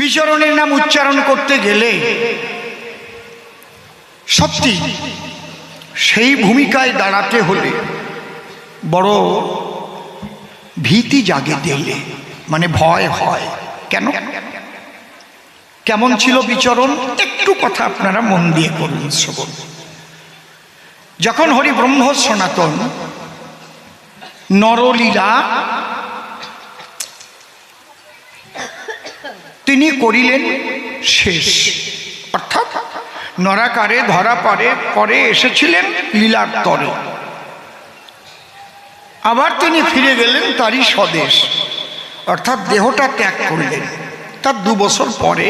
বিচরণের নাম উচ্চারণ করতে গেলে সত্যি সেই ভূমিকায় দাঁড়াতে হলে বড় ভীতি জাগে দিলে মানে ভয় হয়। কেন? কেমন ছিল বিচরণ? একটু কথা আপনারা মন দিয়ে করুন শ্রবণ। যখন হরি ব্রহ্ম সনাতন নরলীলা তিনি করিলেন শেষ। অর্থাৎ নরাকারে ধরা পড়ে পরে এসেছিলেন লীলার তরে আবার তিনি ফিরে গেলেন তারই স্বদেশ। অর্থাৎ দেহটা ত্যাগ করলেন। তার দু বছর পরে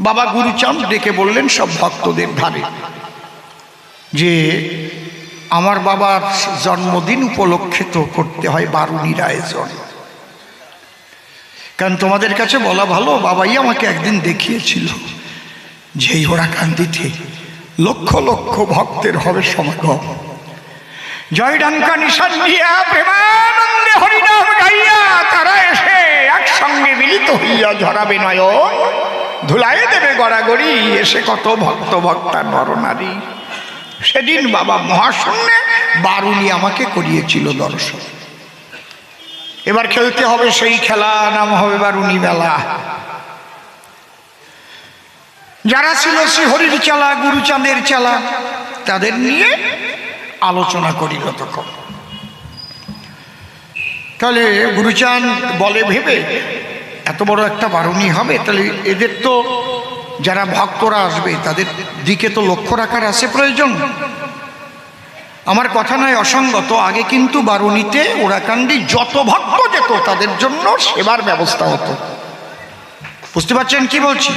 বাবা গুরুচাঁদ ডেকে বললেন সব ভক্তদের ধারে যে, আমার বাবার জন্মদিন উপলক্ষে তো করতে হয় বারুণীর আয়োজন কারণ তোমাদের কাছে বলা ভালো, বাবাই আমাকে একদিন দেখিয়েছিল। যে এই ওরাকান্দিতে লক্ষ লক্ষ ভক্তের হবে সমাগম। জয় ডাঙ্কা নিশান দিয়া প্রেমানন্দে হরিনাম গাইয়া তারা এসে একসঙ্গে মিলিত হইয়া ঝরাবে নয়ন। ধুলাই দেবে গড়াগড়ি, এসে কত ভক্ত ভক্তা নরনারী। সেদিন বাবা মহাশূন্যে বারুনি আমাকে করিয়েছিল দর্শন। এবার খেলতে হবে সেই খেলা, নাম হবে বারুনি মেলা যারা ছিল শ্রীহরির চালা, গুরুচাঁদের চালা, তাদের নিয়ে আলোচনা করিল তখন। তাহলে গুরুচাঁদ বলে ভেবে, এত বড় একটা বারুণী হবে, তাহলে এদের তো যারা ভক্তরা আসবে, তাদের দিকে তো লক্ষ্য রাখার আছে প্রয়োজন। আমার কথা নয় অসঙ্গত, আগে কিন্তু বারুণীতে ওরাকান্দি যত ভক্ত যেত, তাদের জন্য সেবার ব্যবস্থা হতো। বুঝতে পারছেন কি বলছি?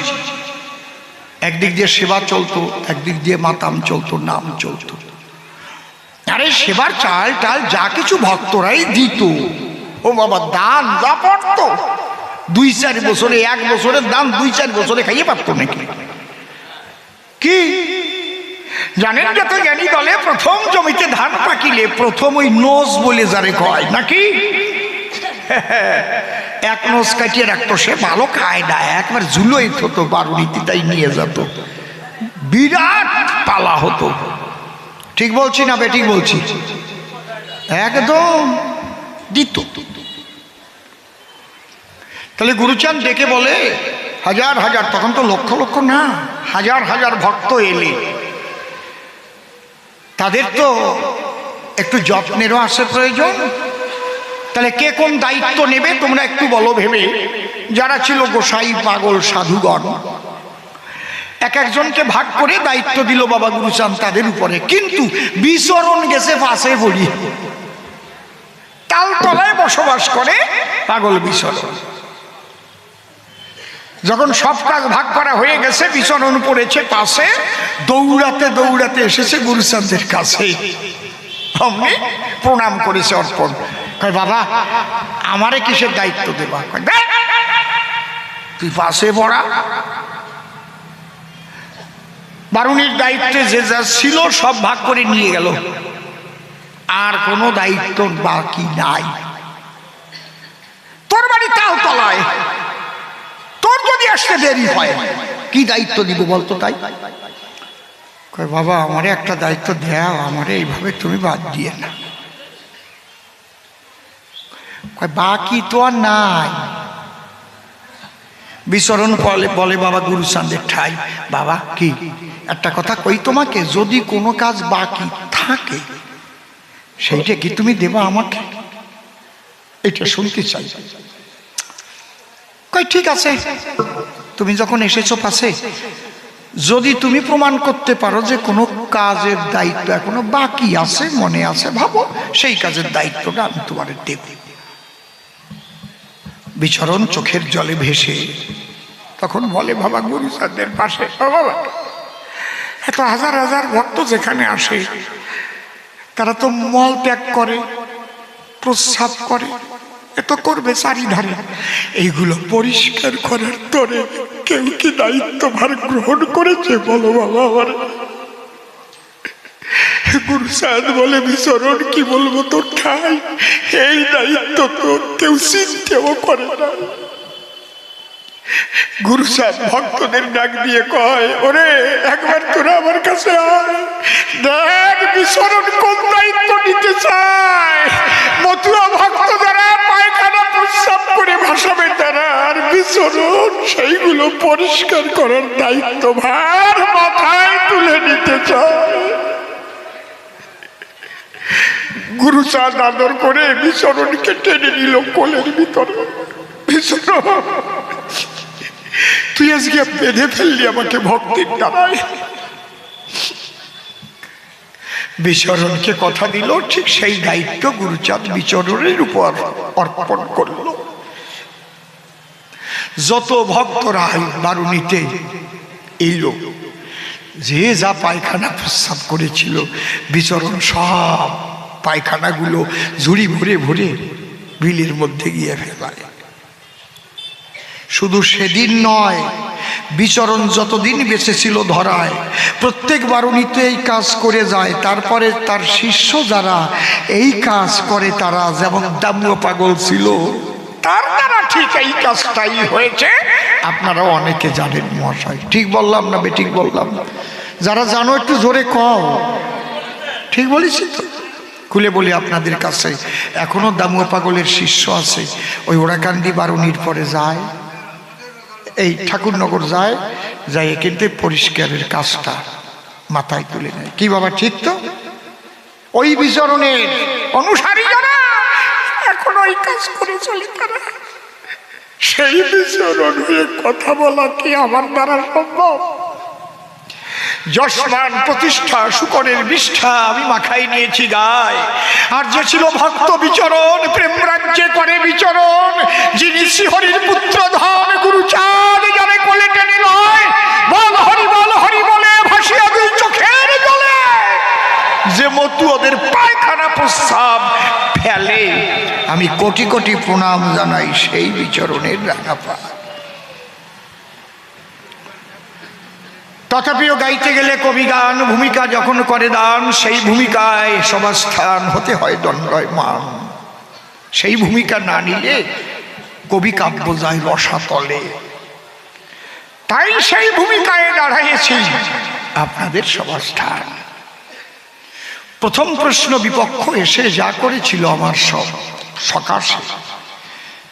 একদিক দিয়ে সেবা চলতো, একদিক দিয়ে মাতাম চলতো, নাম চলতো। আরে সেবার চাল টাল যা কিছু ভক্তরাই দিত। ও বাবা, দান যা পড়তো দুই চার বছরে, এক বছরের দাম দুই চার বছরে খাইয়ে পারতো নাকি? কি? জানেন যত জ্ঞানী দলে প্রথম জমিতে ধান পাকিলে প্রথম ওই নোজ বলে যারে কয়, নাকি? এক নোজ কাটিয়ে রাখতো সে, ভালো খায় না, একবার ঝুলোই হতো বারুণীতি তাই নিয়ে যেত। বিরাট পালা হতো। ঠিক বলছি না বেটি বলছি? একদম দিত। তাহলে গুরুচাঁদ ডেকে বলে, হাজার হাজার, তখন তো লক্ষ লক্ষ না, হাজার হাজার ভক্ত এলে। তাদের তো একটু যত্নেরও আসে প্রয়োজন। তাহলে কে কোন দায়িত্ব নেবে, তোমরা একটু বলো ভেবে। যারা ছিল গোসাই পাগল সাধুগণ, এক একজনকে ভাগ করে দায়িত্ব দিল বাবা গুরুচাঁদ তাদের উপরে। কিন্তু বিচরণ গেছে পাশে পড়ি তালতলায় বসবাস করে পাগল বিচরণ। যখন সব কাজ ভাগ করা হয়ে গেছে বিচরণ পড়েছে পাশে, দৌড়াতে দৌড়াতে এসেছে গুরুচাঁদের কাছে। অমনি প্রণাম করেছে অর্পণ। কয়, বাবা, আমারে কিসের দায়িত্ব দেবা? তুই পাশে পড়া। বারুণীর দায়িত্বে যে যা ছিল সব ভাগ করে নিয়ে গেল। আর কোনো দায়িত্ব বাকি নাই। তোর বাড়ি তাও তলায় আসতে দেরি হয়। কি দায়িত্ব দিব বলতো তাই? কয়, বাবা, আমারে একটা দায়িত্ব দেও, আমারে এইভাবে তুমি বাদ দিয়ে না কয়, বাকি তো আর নাই। বিচরণ বলে বাবা গুরুচাঁদের ঠাই। বাবা, কি? একটা কথা কই তোমাকে, যদি কোনো কাজ বাকি থাকে, সেইটা কি তুমি দেবা আমাকে? এটা শুনতে চাই। কই ঠিক আছে। তুমি যখন এসেছ পাশে, যদি তুমি প্রমাণ করতে পারো যে কোনো কাজের দায়িত্ব এখনও বাকি আছে, মনে আছে, ভাবো, সেই কাজের দায়িত্বটা আমি তোমার দেব। বিচরণ চোখের জলে ভেসে তখন বলে, বাবা গুরুচাঁদের পাশে, "ও বাবা, এত হাজার হাজার ভক্ত যেখানে আসে, তারা তো মল ত্যাগ করে, প্রস্রাব করে এত করবে চারিধারে এইগুলো পরিষ্কার করার তরে কেউ কি দায়িত্বভার গ্রহণ করেছে বলো বাবা আমার? গুরুসাদ বলে বিচরণ কি বলব তোর ঠাই? এই দায়িত্ব তো কেউ চিন্তেও করে না। গুরু সাহেব ভক্তদের ডাক দিয়ে কয়, ওরে, একবার তোরা আমার কাছে দেখ বিচরণ কোন দায়িত্ব নিতে চায়। মতুয়া ভক্ত যারা পায়খানা প্রস্রাব করে ভাসাবে তারা আর বিচরণ সেইগুলো পরিষ্কার করার দায়িত্ব ভার মাথায় তুলে নিতে চায়। গুরু চাঁদ আদর করে বিচরণকে টেনে নিল কোলের ভিতরে। তুই আজকে বেঁধে ফেললি আমাকে ভক্তির বিচরণকে কথা দিল, ঠিক সেই দায়িত্ব গুরুচাঁদ বিচরণের উপর অর্পণ করল। যত ভক্তরা বারুণীতে এলো, যে যা পায়খানা প্রস্রাব করেছিল, বিচরণ সব পায়খানাগুলো ঝুড়ি ভরে ভরে বিলের মধ্যে গিয়ে ফেলায়। শুধু সেদিন নয়, বিচরণ যতদিন বেঁচে ছিল ধরায়, প্রত্যেক বারুণীতে এই কাজ করে যায়, তারপরে তার শিষ্য যারা এই কাজ করে, তারা যেমন দামুয়া পাগল ছিল তার দ্বারা ঠিক এই কাজটাই হয়েছে। আপনারা অনেকে জানেন মহাশয়। ঠিক বললাম না বেঠিক বললাম যারা জানো একটু জোরে কও। ঠিক বলেছি তো? খুলে বলি আপনাদের কাছে। এখনও দামুয়া পাগলের শিষ্য আছে। ওই ওরাকান্দি বারুণীর পরে যায়। এই ঠাকুরনগর যায়। যাই কিন্তু পরিষ্কারের কাজটা মাথায় তুলে নেয়। কি বাবা, ঠিক তো? ওই বিচরণের অনুসারী যারা এখন ওই কাজ করে চলে তারা সেই বিচরণ হয়ে কথা বলা কি আমার দ্বারা সম্ভব? যশমান প্রতিষ্ঠা শুকরের বিষ্ঠা আমি মাখাই নিয়েছি গায়। আর যে ছিল ভক্ত বিচরণ, প্রেম রাজ্যে করে বিচরণ যিনি শ্রীহরির পুত্র ধন গুরুচাঁদ জানে কোলে টেনে নয় বল হরি বল হরি বলে ভাসিয়া দুই চোখের জলে যে মতু ওদের পায়খানা প্রস্তাব ফেলে আমি কোটি কোটি প্রণাম জানাই সেই বিচরণের রাঙাপা। তথাপিও গাইতে গেলে কবি গান ভূমিকা যখন করে দান, সেই ভূমিকায় সবাস্থান হতে হয় দণ্ডয় মান সেই ভূমিকা না নিলে কবি কাব্য যায় রসাতলে। তাই সেই ভূমিকায় দাঁড়াইয়েছি আপনাদের সবাস্থান প্রথম প্রশ্ন বিপক্ষ এসে যা করেছিল আমার সব। সকাশে।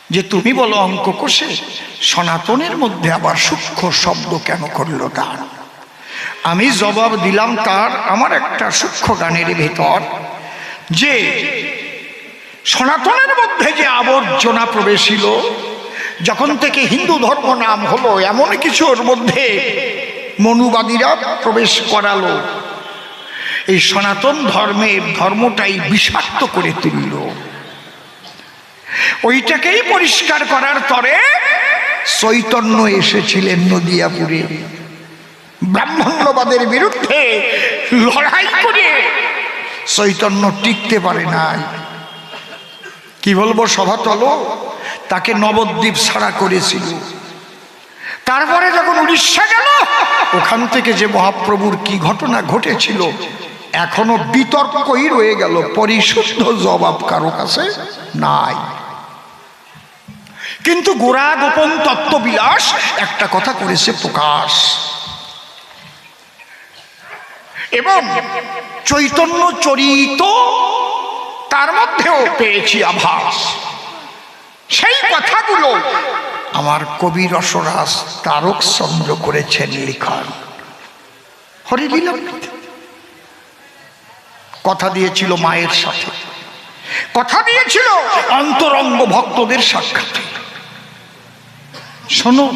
যে তুমি বলো অঙ্ক কোষে, সনাতনের মধ্যে আবার সূক্ষ্ম শব্দ কেন করল গান আমি জবাব দিলাম তার আমার একটা সূক্ষ্ম গানের ভেতর, যে সনাতনের মধ্যে যে আবর্জনা প্রবেশিল, যখন থেকে হিন্দু ধর্ম নাম হলো, এমন কিছুর মধ্যে মনুবাদীরা প্রবেশ করালো। এই সনাতন ধর্মের ধর্মটাই বিষাক্ত করে তুলল। ওইটাকেই পরিষ্কার করার তরে চৈতন্য এসেছিলেন নদিয়াপুরে। ব্রাহ্মণ্যবাদের বিরুদ্ধে লড়াই করে চৈতন্য টিকতে পারে নাই। কি বলব, সভাতল তাকে নবদ্বীপ ছাড়া করেছিল। তারপরে যখন উড়িষ্যা গেল, ওখান থেকে যে মহাপ্রভুর কি ঘটনা ঘটেছিল, এখনও বিতর্কই রয়ে গেল, পরিশুদ্ধ জবাব কারও কাছে নাই। কিন্তু গোড়া গোপন তত্ত্ববিলাস, একটা কথা করেছে প্রকাশ। এবং চৈতন্য চরিত তার মধ্যেও পেয়েছি আভাস। সেই কথাগুলো আমার কবি রসরাস তারক চন্দ্র করেছেন লিখন। হরিলীলা কথা দিয়েছিল মায়ের সাথে। কথা দিয়েছিল অন্তরঙ্গ ভক্তদের সাক্ষাৎ শোনো,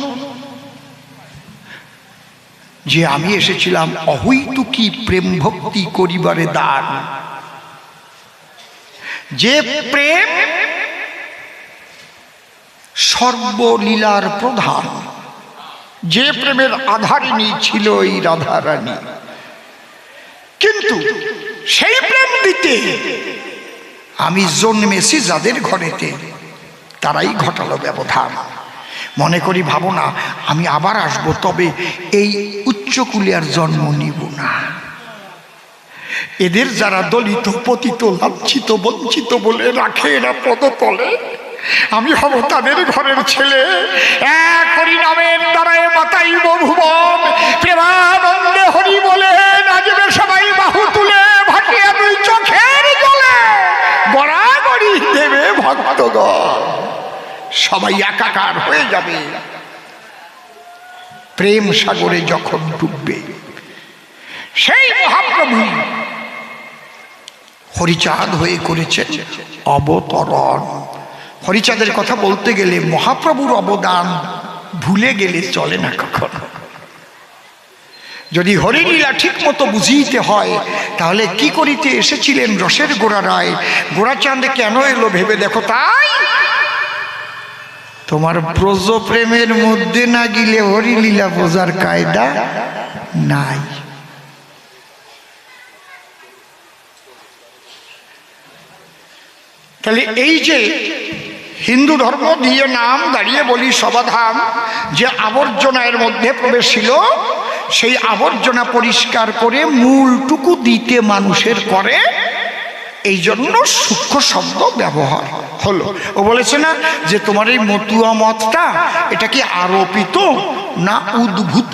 যে আমি এসেছিলাম অহৈতুকি প্রেম ভক্তি করিবারে দান। যে প্রেম সর্বলীলার প্রধান, যে প্রেমের আধারিণী ছিল এই রাধারানী। কিন্তু সেই প্রেম দিতে আমি জন্মেছি যাদের ঘরেতে, তারাই ঘটালো ব্যবধান। মনে করি, ভাবনা, আমি আবার আসব, তবে এই উচ্চকুলিয়ার জন্ম নিব না। এদের যারা দলিত, পতিত, লাঞ্ছিত, বঞ্চিত বলে রাখে এরা পদতলে, আমি হব তাদের ঘরের ছেলে। এক হরি নামের দ্বারায় মাতাইব ভুবন, প্রেমানন্দে হরি বলে নাচবে সবাই বাহু তুলে, ভাটিয়া দুই চোখের জলে গড়াগড়ি দেবে ভক্তগণ। সবাই একাকার হয়ে যাবে। প্রেম সাগরে যখন ডুববে, সেই মহাপ্রভু হরিচাঁদ হয়ে করেছে অবতরণ। হরিচাঁদের কথা বলতে গেলে মহাপ্রভুর অবদান ভুলে গেলে চলে না কখনো? যদি হরিলীলা ঠিক মতো বুঝিতে হয়, তাহলে কি করিতে এসেছিলেন রসের গোড়ারায়? গোড়াচাঁদ কেন এলো ভেবে দেখো তাই? তোমার ব্রজ প্রেমের মধ্যে না গিলে হরিলীলা বোঝার কায়দা নাই। তাহলে এই যে হিন্দু ধর্ম দিয়ে নাম দাঁড়িয়ে বলি সবাধাম, যে আবর্জনা এর মধ্যে প্রবেশ ছিল সেই আবর্জনা পরিষ্কার করে মূলটুকু দিতে মানুষের করে এই জন্য সূক্ষ্ম শব্দ ব্যবহার হলো। ও বলেছে না যে তোমার এই মতুয়া মতটা, এটা কি আরোপিত না উদ্ভূত?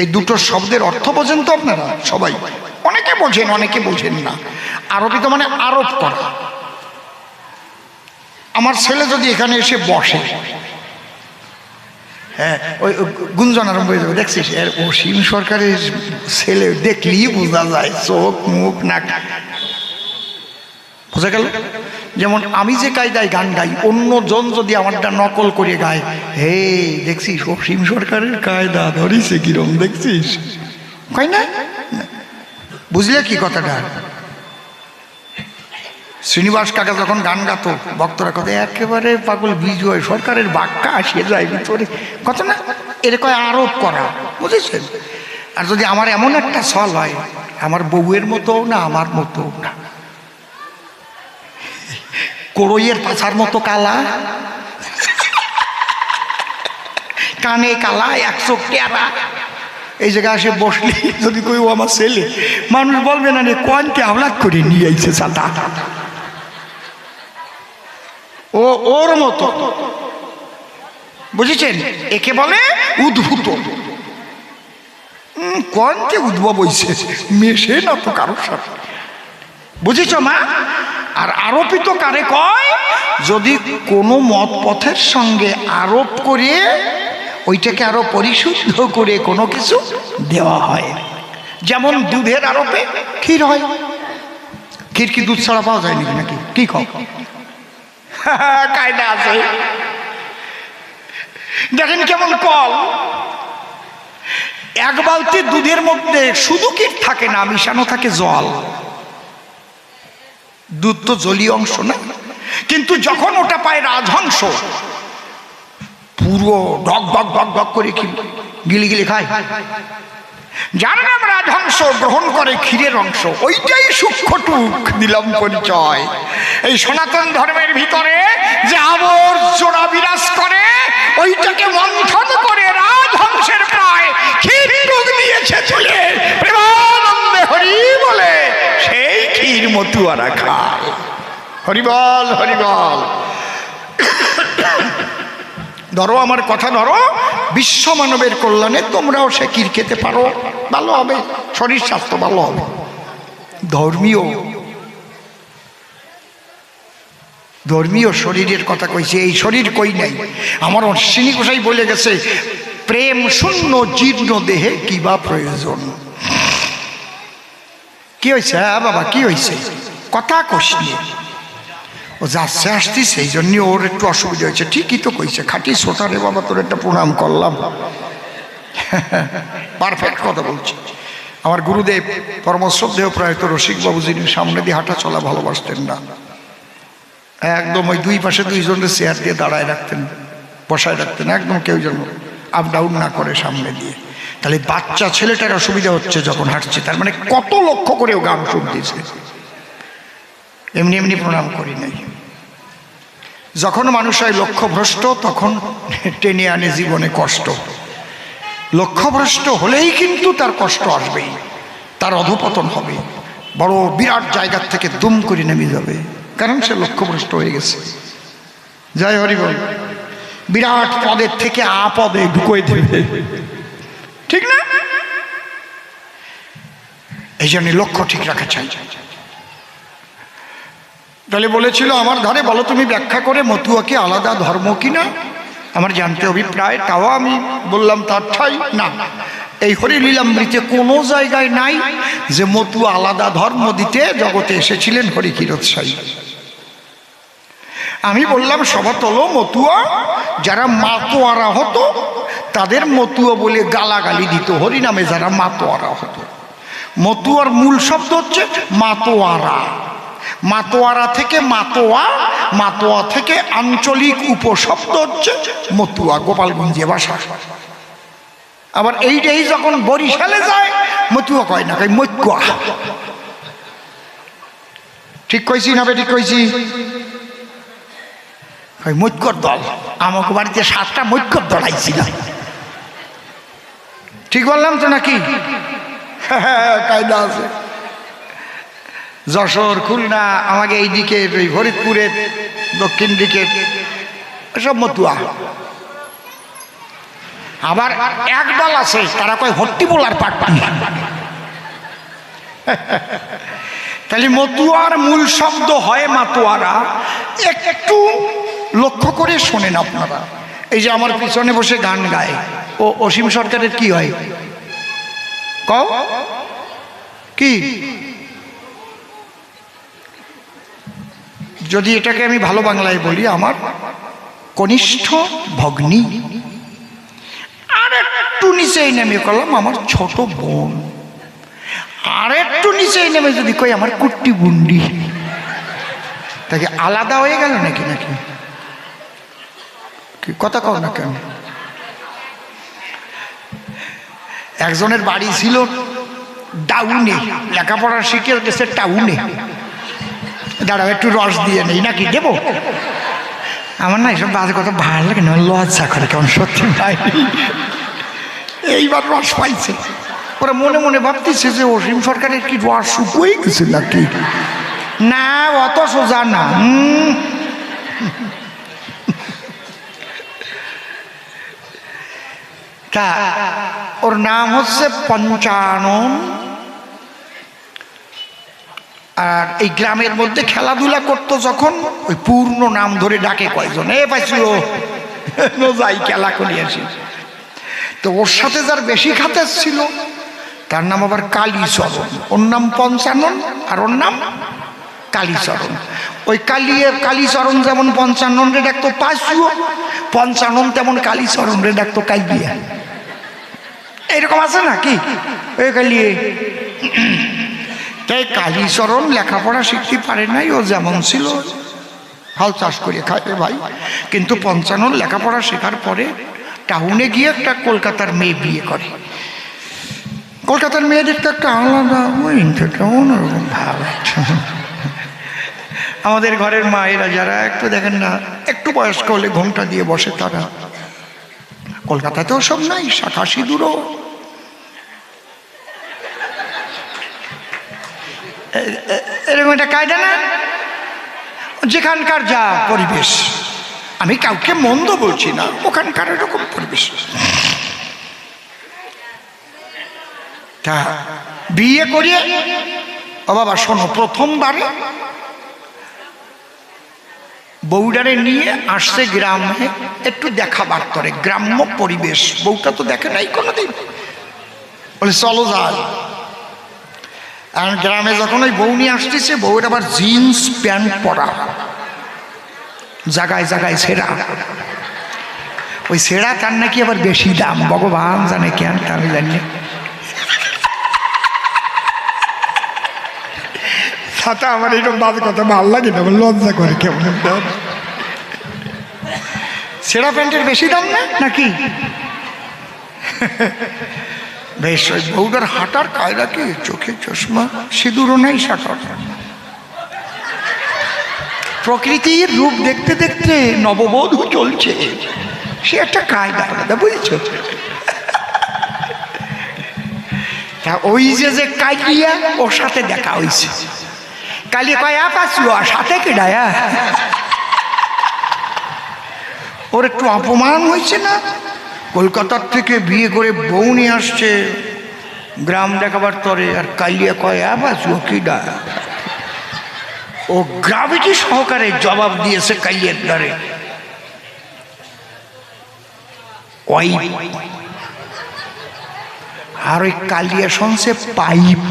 এই দুটো শব্দের অর্থ বোঝেন তো আপনারা সবাই। অনেকে বোঝেন অনেকে বোঝেন না। আরোপিত মানে আরোপ করা। আমার ছেলে যদি এখানে এসে বসে হ্যাঁ ওই গুঞ্জন আরম্ভ হয়ে যাবে, দেখছিস? অসীম সরকারের ছেলে দেখলেই বোঝা যায়, চোখ, মুখ, নাক। বোঝা গেল? যেমন আমি যে কায়দায় গান গাই অন্য জন যদি আমারটা নকল করে গায়, হে, দেখছিস, অসীম সরকারের কায়দা ধরিছে কিরম, দেখছিস? কয় না? বুঝলে কি কথাটা? শ্রীনিবাস কাকা যখন গান গাতো, ভক্তরা কথা, একেবারে পাগল বিজয়, সরকারের বাক্যা আসিয়ে যায় ভিতরে। কত না? এর কয়, আরোপ করা। বুঝেছেন? আর যদি আমার এমন একটা ছল হয়, আমার বউয়ের মতো না, আমার মতো না। কোড়ইয়ের পাছার মতো কালা কানে কালা একশো টেরা এই জায়গায় এসে বসলি যদি কই, ও আমার ছেলে। মানুষ বলবে না রে কনকে আওলাদ করে নিয়ে আইছে সাদা? ও, ওর মতো। বুঝেছেন? একে বলে উদ্ভূত। কনকে উদ্ভব হইছে? মেশে না তো কারোর সাথে। বুঝেছ মা? আর আরোপিত কারে কয়, যদি কোনো মত পথের সঙ্গে আরোপ করে, ওইটাকে আরও পরিশুদ্ধ করে কোনো কিছু দেওয়া হয়। যেমন দুধের আরোপে ক্ষীর হয়। ক্ষীর কি দুধ ছাড়া পাওয়া যায় নাকি? নাকি? কি কম কায়দা আছে। দেখেন কেমন কল। এক বালতি দুধের মধ্যে শুধু কীট থাকে না, মিশানো থাকে জল। দুধ তো জলীয় অংশ না। কিন্তু যখন ওটা পায় রাজহংস, পুরো ডক ডক ডক ডক করে গিলি গিলি খায়। যার নাম রাজহংস গ্রহণ করে ক্ষীরের অংশ, ওইটাই সূক্ষ্মটুক দিলাম পরিচয়। এই সনাতন ধর্মের ভিতরে যে আবর্জনা বিরাজ করে, ওইটাকে মন্থন করে রাজহংসের প্রায় ক্ষীরটুক দিয়েছে চলে প্রেমানন্দে হরি বলে। ক্ষীর মতুয়ারা খায় হরিবল হরিবল। ধরো আমার কথা ধরো, বিশ্ব মানবের কল্যাণে তোমরাও সে ক্ষীর খেতে পারো। ভালো হবে, শরীর স্বাস্থ্য ভালো হবে। ধর্মীয়। ধর্মীয় শরীরের কথা কইছে, এই শরীর কই নাই? আমার অশ্বিনী গোসাই বলে গেছে, প্রেম শূন্য, জীর্ণ দেহে কিবা প্রয়োজন। কি হয়েছে হ্যাঁ বাবা, কি হয়েছে কথা কোষ নিয়ে ও যাচ্ছে আসছি সেই জন্য ওর একটু অসুবিধা হয়েছে। ঠিকই তো কইছে, খাটি সোটা রে বাবা, তোর একটা প্রণাম করলাম। পারফেক্ট কথা বলছি। আমার গুরুদেব পরমশ্রদ্ধেয় প্রয়াত রসিকবাবু যিনি সামনে দিয়ে হাঁটা চলা ভালোবাসতেন না। একদম ওই দুই পাশে দুইজনের চেয়ার দিয়ে দাঁড়ায় রাখতেন, বসায় রাখতেন, একদম কেউ যেন আপ ডাউন না করে সামনে দিয়ে। তাহলে বাচ্চা ছেলেটার অসুবিধা হচ্ছে যখন হাঁটছে, তার মানে কত লক্ষ্য করেও গান শুনতেছে। এমনি এমনি প্রণাম করি নাই। যখন মানুষ হয় লক্ষ্যভ্রষ্ট, তখন টেনে আনে জীবনে কষ্ট। লক্ষ্যভ্রষ্ট হলেই কিন্তু তার কষ্ট আসবেই, তার অধপতন হবে। বড় বিরাট জায়গার থেকে দুম করে নেমে যাবে, কারণ সে লক্ষ্যভ্রষ্ট হয়ে গেছে। জয় হরি বল। বিরাট পদের থেকে আ পদে ঢুকোয় দেবে। ঠিক না? এই জন্য লক্ষ্য ঠিক রাখা চাই। তাহলে বলেছিল, আমার ধারে বলো তুমি ব্যাখ্যা করে মতুয়া কি আলাদা ধর্ম কিনা আমার জানতে অভিপ্রায়, তাও আমি বললাম তার ঠাই না। এই হরিলীলামৃতে কোনো জায়গায় নাই যে মতুয়া আলাদা ধর্ম দিতে জগতে এসেছিলেন হরিকিরত সাই। আমি বললাম সভাতল মতুয়া, যারা মাতোয়ারা হতো তাদের মতুয়া বলে গালাগালি দিত। হরিনামে যারা মাতোয়ারা হতো। মতুয়ার মূল শব্দ হচ্ছে মাতোয়ারা। মাতোয়ারা থেকে মাতোয়া মাতোয়া থেকে আঞ্চলিক উপশব্দ হচ্ছে মতুয়া। গোপালগঞ্জে বাসা আবার এইটাই যখন বরিশালে যায়, মতুয়া কয় না, কয় মৈকুয়া ঠিক কইছি না ঠিক কইছি? মৈক্যর দল। আমাকে বাড়িতে সাতটা মৈক্যর দল আইছিল। ঠিক বললাম তো নাকি? কায়দা আছে। যশোর খুলনা আমাকে এই দিকে ওই ফরিদপুরের দক্ষিণ দিকের সব মতুয়া। আবার এক দল আছে তারা কয় হট্টি বলার পাট্টি তাহলে মতুয়ার মূল শব্দ হয় মাতুয়ারা। একটু লক্ষ্য করে শোনেন আপনারা। এই যে আমার পিছনে বসে গান গায়। ও অসীম সরকারের কি হয়? কও। কি? যদি এটাকে আমি ভালো বাংলায় বলি, আমার কনিষ্ঠ ভগ্নী। আর একটু নিচেই নেমে করলাম আমার ছোট বোন। আর একটু নিচেই নেমে যদি কই আমার কুট্টি বুন্ডি তাকে আলাদা হয়ে গেল নাকি নাকি? কথা কও না কেন? একজনের বাড়ি ছিল ডাউনে লেখাপড়া শিখে গেছে টাউনে। দাঁড়াও, একটু রস দিয়ে নেই নাকি? দেবো? আমার না এসব বাজে কথা ভালো লাগে না, লজ্জা করে কেমন সত্যি ভাই এইবার রস পাইছে। ওরা মনে মনে ভাবতেছে যে অসীম সরকারের কি রস শুকুই গেছে নাকি? না, অত সোজা না। তা, ওর নাম হচ্ছে পঞ্চানন। আর এই গ্রামের মধ্যে খেলাধুলা করতো যখন, ওই পূর্ণ নাম ধরে ডাকে কয়জন। এ পাইছি ও যাই খেলা করি আসি। তো ওর সাথে যার বেশি খাতের ছিল, তার নাম আবার কালীচরণ। ওর নাম পঞ্চানন, আর ওর নাম কালীচরণ। ওই কালী, কালীচরণ যেমন পঞ্চানন রে ডাকতো পাঁচুও, পঞ্চানন তেমন কালীচরণ রে ডাকতো কালিয়া এরকম আছে না কি ওই কালিয়ে তাই কালীচরণ লেখাপড়া শিখতে পারে নাই, ও যেমন ছিল। হাল চাষ করে খাবে ভাই। কিন্তু পঞ্চানন লেখাপড়া শেখার পরে টাউনে গিয়ে একটা কলকাতার মেয়ে বিয়ে করে। কলকাতার মেয়েদের তো একটা আলাদা ওই অন্যরকম ভাব আমাদের ঘরের মায়েরা যারা, একটু দেখেন না, একটু বয়স্ক হলে ঘোমটা দিয়ে বসে তারা। কলকাতাতেও সব নাই, শাখা সিঁদুরও এ- এ- এরকম একটা কায়দা না? যেখানকার যা পরিবেশ, আমি কাউকে মন্দ বলছি না, ওখানকার এরকম পরিবেশ। তা বিয়ে করিয়ে, ও বাবা শোনো, প্রথমবারে বউডারে নিয়ে আসছে গ্রামে, একটু দেখাবার করে গ্রাম্য পরিবেশ। বউটা তো দেখে নাই কোনোদিন। বলে, চলো যাই। আর গ্রামে যখন ওই বউ নিয়ে আসতেছে, বউয়ের আবার জিন্স প্যান্ট পরা জায়গায় জায়গায় সেরা ওই সেরা তার নাকি আবার বেশি দাম ভগবান জানে কেন তা আমি জানি না। আমার এরকম বাজে কথা ভালো লাগে না লজ্জা করে কেমন। সেরা প্যান্টের বেশি দাম না, নাকি বেশ, ওই হাঁটার কায়দা কি? চোখে চশমা, সিঁদুরও নাই সাঁটার প্রকৃতির রূপ দেখতে দেখতে নববধূ চলছে। সে একটা কায়দা আলাদা, বুঝছ? তা ওই যে যে কালিয়া ওর সাথে দেখা হয়েছে কালি কয়া পাচ্ছ সাথে কেডায়া ওর একটু অপমান হয়েছে না? কলকাতার থেকে বিয়ে করে বউ নিয়ে আসছে। গ্রাম দেখাবার তরে আর কালিয়া কয় আবাস কিডা ও গ্রাভিটি সহকারে জবাব দিয়েছে কালিয়ার দ্বারে। আর ওই কালিয়া শুনছে পাইপ।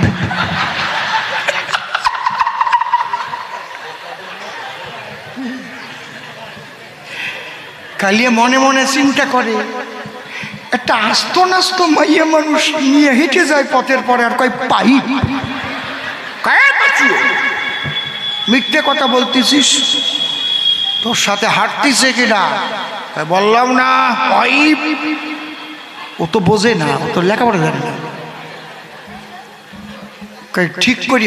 কালিয়া মনে মনে চিন্তা করে একটা আস্ত নাস্ত মাইয়া মানুষ নিয়ে হেঁটে যায় পথের পরে আর কয় কায় মিথ্যে কথা বলতেছিস? তোর সাথে হাঁটতিছে কিনা? কয়, বললাম না পাইপ ও তো বোঝে না ও তো লেখাপড়া জানে না। ঠিক করি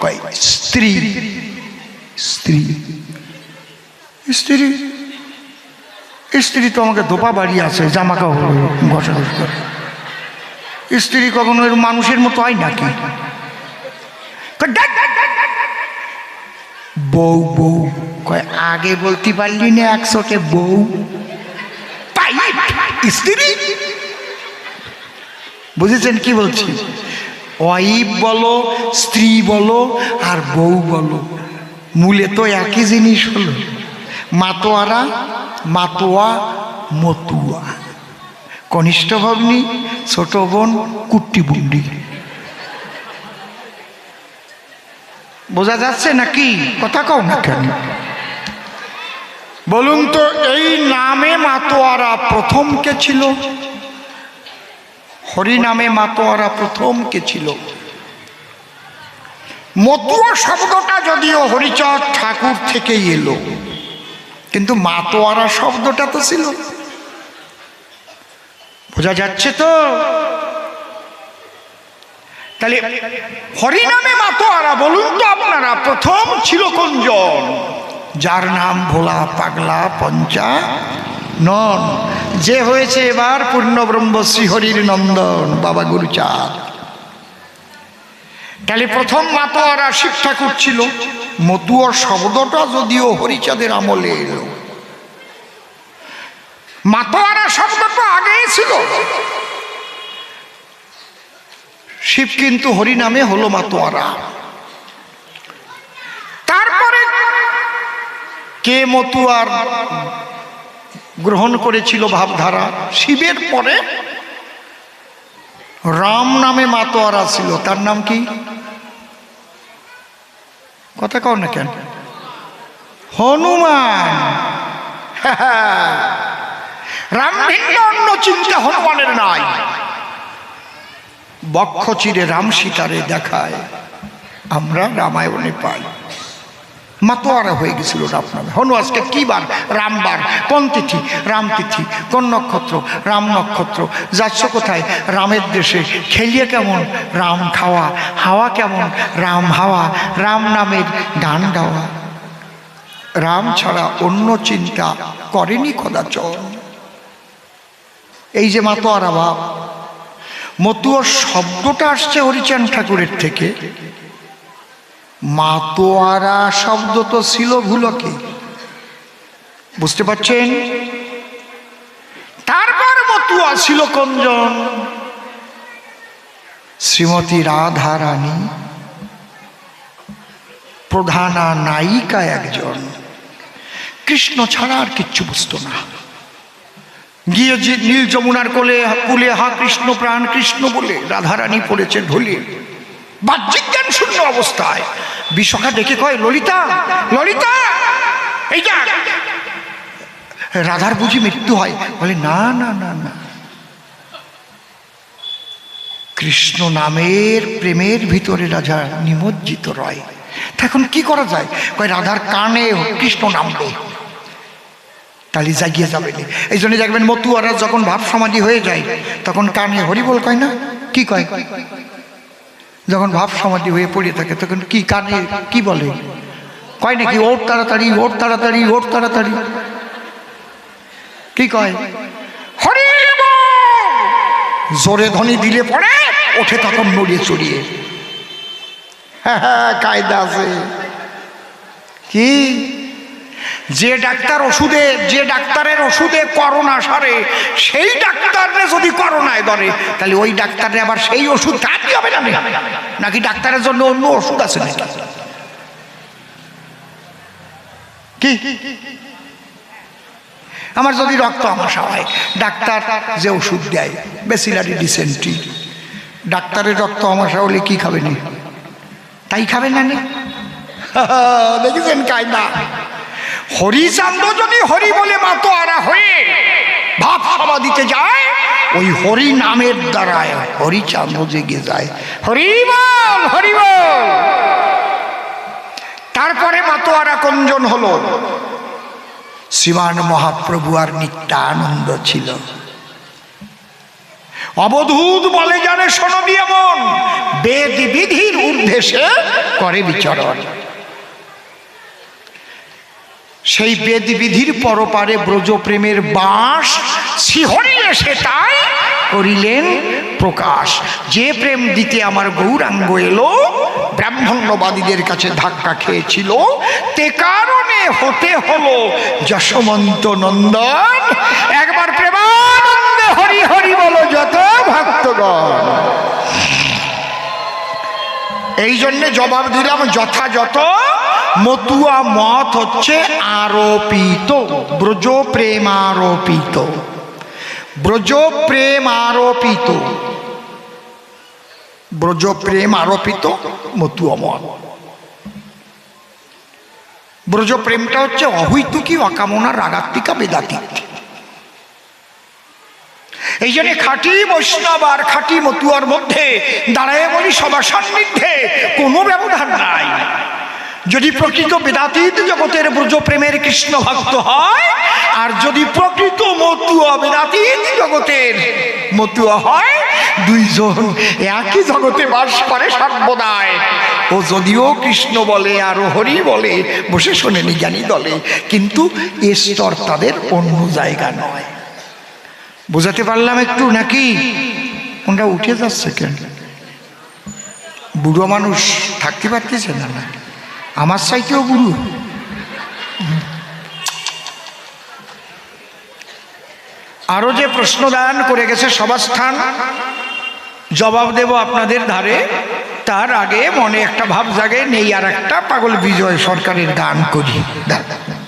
কয় স্ত্রী। স্ত্রী? স্ত্রী? স্ত্রী তো আমাকে ধোপা বাড়ি আছে, জামা কাপড় স্ত্রী কখনো এর মানুষের মতো হয় নাকি। বউ বউ, কয়, আগে বলতে পারলি না একশোটে বউ? স্ত্রী? বুঝেছেন কি বলছি? ওয়াইফ বলো, স্ত্রী বলো, আর বউ বলো। মূলে তো একই জিনিস হলো। মাতোয়ারা, মাতোয়া, মতুয়া। কনিষ্ঠ ভগ্নী, ছোট বোন, কুট্টি বুন্ডি। বোঝা যাচ্ছে নাকি? কথা কও না কেন? বলুন তো, এই নামে মাতোয়ারা প্রথম কে ছিল? হরি নামে মাতোয়ারা প্রথম কে ছিল? মতুয়া শব্দটা যদিও হরিচাঁদ ঠাকুর থেকেই এলো। কিন্তু মাতোয়ারা শব্দটা তো ছিল। বোঝা যাচ্ছে তো? তাহলে হরিনামে মাতোয়ারা, বলুন তো আপনারা, প্রথম ছিল কোনজন যার নাম ভোলা পাগলা পঞ্চা নন। যে হয়েছে এবার পূর্ণব্রহ্ম শ্রীহরির নন্দন, বাবা গুরুচাঁদ। তাহলে প্রথম মাতোয়ারা শিব ঠাকুর ছিল মতুয়া শব্দটা যদিও হরিচাঁদের আমলে এলো। মাতোয়ারা শব্দটা আগেই ছিল। শিব কিন্তু হরি নামে হলো মাতোয়ারা। তারপরে কে মতুয়ার গ্রহণ করেছিল ভাবধারা? শিবের পরে রাম নামে মাতোয়ারা ছিল। তার নাম কি? কথা কও না কেন? হনুমান। রাম ভিন্ন, অন্য চিন্তা হনুমানের নাই। বক্ষ চিরে রাম সীতারে দেখায়, আমরা রামায়ণে পাই। মাতোয়ারা হয়ে গেছিল নামে হনু, আজকে কি বার? রামবার কোন তিথি? রাম তিথি। কোন নক্ষত্র? রাম নক্ষত্র। যাচ্ছ কোথায়? রামের দেশে। খেলিয়ে কেমন? রাম খাওয়া। হাওয়া কেমন? রাম হাওয়া। রাম নামের গান গাওয়া। রাম ছাড়া অন্য চিন্তা করেনি কদাচন। এই যে মাতোয়ারা বাপ, মতুয়া শব্দটা আসছে হরিচাঁদ ঠাকুরের থেকে। মাতোয়ারা শব্দ তো ছিল ভুলকে। বুঝতে পারছেন? তারপর মতুয়া ছিল কোনজন শ্রীমতী রাধা রানী প্রধানা নায়িকা একজন। কৃষ্ণ ছাড়া আর কিচ্ছু বুঝতো না। গিয়ে নীল যমুনার কোলে কুলে হা কৃষ্ণ প্রাণ কৃষ্ণ বলে রাধারানী পড়েছে ঢলে। বাহ্যিক জ্ঞান শূন্য অবস্থায়। বিশাখা ডেকে কয়, ললিতা ললিতা, এই যা রাধার বুঝি মৃত্যু হয়। বলে, না না না না। কৃষ্ণ নামের প্রেমের ভিতরে রাজা নিমজ্জিত রয়। তা এখন কি করা যায়? কয়, রাধার কানে কৃষ্ণ নামবে তাহলে জাগিয়ে যাবে। এই জন্য দেখবেন মতুয়ারা যখন ভাব সমাধি হয়ে যায়, তখন কানে হরিবল কয় না? কি কয়? যখন ভাব সমাধি হয়ে পড়ে থাকে, তখন কি কানে কি বলে? কয় নাকি ওর তাড়াতাড়ি ওর তাড়াতাড়ি ওর তাড়াতাড়ি কি কয়? জোরে ধনী দিলে পরে ওঠে তখন নড়িয়ে চড়িয়ে। হ্যাঁ হ্যাঁ কায়দা আছে। কি? যে ডাক্তার ওষুধে, যে ডাক্তারের ওষুধে করোনা সারে, সেই ডাক্তারে যদি করোনায় ধরে, তাহলে ওই ডাক্তারে আবার সেই ওষুধ কাজই হবে না নাকি ডাক্তারের জন্য অন্য ওষুধ আছে কি? আমার যদি রক্ত আমাশা হয়, ডাক্তার যে ওষুধ দেয়, বেসিলারি ডিসেন্ট্রি, ডাক্তারের রক্ত আমাশা হলে কি খাবেন? তাই খাবেন না নি? দেখেছেন কায়দা? হরিচান্দ যদি হরি বলে মাতোয়ারা হয়ে ভাব দিতে যায়, ওই হরি নামের দ্বারায় হরিচান্দ জেগে যায়। হরি বল হরি বল। তারপরে মাতোয়ারা কঞ্জন হলো। শ্রীমান মহাপ্রভু আর নিত্যানন্দ ছিল। অবধূত বলে জানে শোনবি এমন বেদ বিধির উর্ধেশে করে বিচরণ। সেই বেদ বিধির পরপারে ব্রজপ্রেমের বাস শিহরিয়ে সে তাই করিলেন প্রকাশ। যে প্রেম দিতে আমার গৌরাঙ্গ এলো, ব্রাহ্মণ্যবাদীদের কাছে ধাক্কা খেয়েছিল। তে কারণে হতে হলো যশবন্ত নন্দন। একবার প্রেমানন্দে হরি হরি বলো যত ভক্তগণ। এই জন্যে জবাব দিলাম, যথাযথ মতুয়া মত হচ্ছে আরোপিত, ব্রজ প্রেম আরোপিত ব্রজ প্রেম আরোপিত ব্রজ প্রেম আরোপিত মতুয়া মত। ব্রজ প্রেমটা হচ্ছে অহৈতুকী, অকামনা, রাগাত্মিকা, বেদাতিক। এই জন্য খাঁটি বৈষ্ণব আর খাঁটি মতুয়ার মধ্যে দাঁড়ায় বলি সবার সান্নিধ্যে, কোনো ব্যবধান নাই। যদি প্রকৃত বেদাতীত জগতের ব্রজ প্রেমের কৃষ্ণ ভক্ত হয়, আর যদি প্রকৃত মতুয়া বেদাতীত জগতের মতুয়া হয়, দুইজন একই জগতে বাস করে সর্বদায় ও যদিও কৃষ্ণ বলে আর হরি বলে, বসে শোনেনি জ্ঞানী দলে, কিন্তু এ স্তর তাদের অন্য জায়গা নয়। বোঝাতে পারলাম একটু নাকি? কোনটা উঠে যাচ্ছে কেন? বুড়ো মানুষ থাকতে পারতেছে না না আমার চাইতেও গুরু আরও যে প্রশ্ন দান করে গেছে সবার স্থান জবাব দেব আপনাদের ধারে। তার আগে মনে একটা ভাব জাগে, নেই আর একটা পাগল বিজয় সরকারের গান করি। দাঁড়া